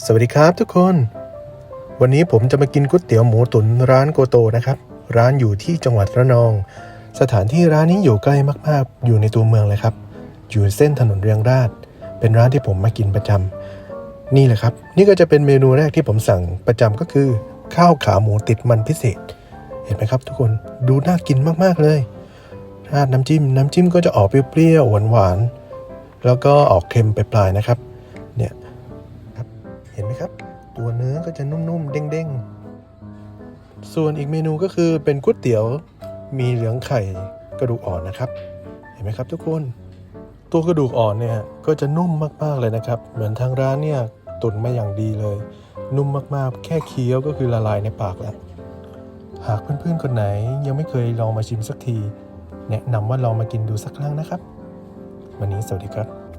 สวัสดีครับทุกคน วันนี้ผมจะมากินก๋วยเตี๋ยวหมูตุ๋นร้านโกโตนะครับ ร้านอยู่ที่จังหวัดระนอง สถานที่ร้านนี้อยู่ใกล้มากๆ อยู่ในตัวเมืองเลยครับ อยู่เส้นถนนเรียงราช เป็นร้านที่ผมมากินประจำนี่แหละครับ นี่ก็จะเป็นเมนูแรกที่ผมสั่งประจำก็คือ ข้าวขาหมูติดมันพิเศษ เห็นไหมครับ ทุกคนดูน่ากินมากๆเลยราดน้ำจิ้มน้ำจิ้มก็จะออกเปรี้ยวๆหวานๆแล้วก็ออกเค็มไปปลายๆนะครับ ครับ ตัวเนื้อก็จะนุ่มๆ เด้งๆ ส่วนอีกเมนูก็คือเป็นก๋วยเตี๋ยวมีเหลืองไข่กระดูกอ่อนนะครับ เห็นไหมครับทุกคน ตัวกระดูกอ่อนเนี่ยก็จะนุ่มมากๆเลยนะครับ เหมือนทางร้านเนี่ยตุ๋นมาอย่างดีเลย นุ่มมากๆ แค่เคี้ยวก็คือละลายในปากแล้ว หากเพื่อนๆคนไหนยังไม่เคยลองมาชิมสักที แนะนำว่าลองมากินดูสักครั้งนะครับ วันนี้สวัสดีครับ